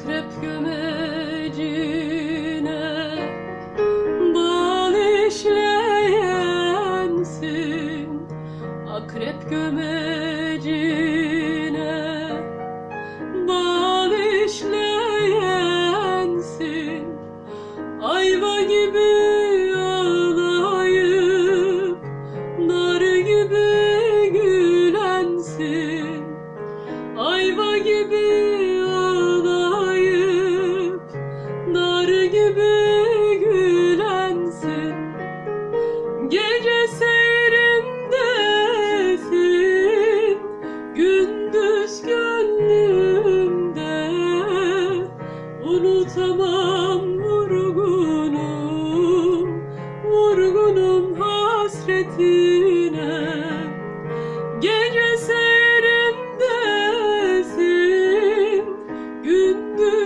Akrep gömecine Bal işleyensin. Akrep gömecine Bal işleyensin. Ayva gibi ağlayıp Nar gibi gülensin. Ayva gibi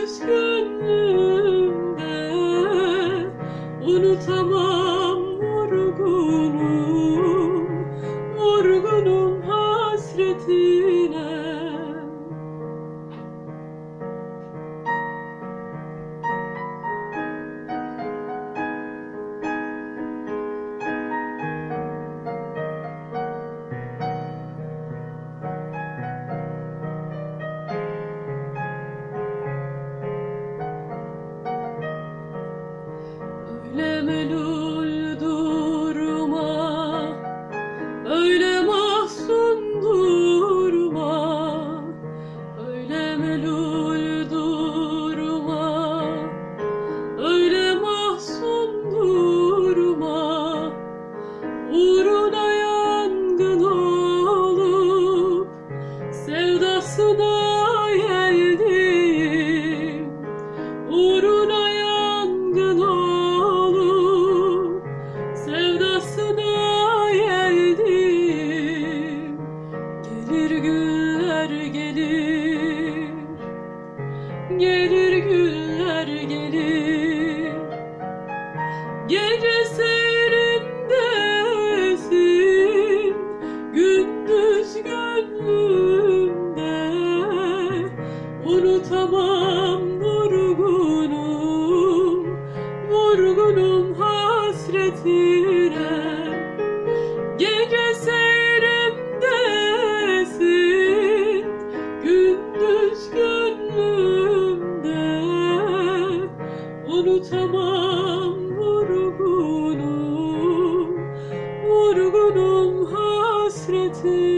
Christmas. Amen. günler gelir. Gelir günler gelir. Gelir see.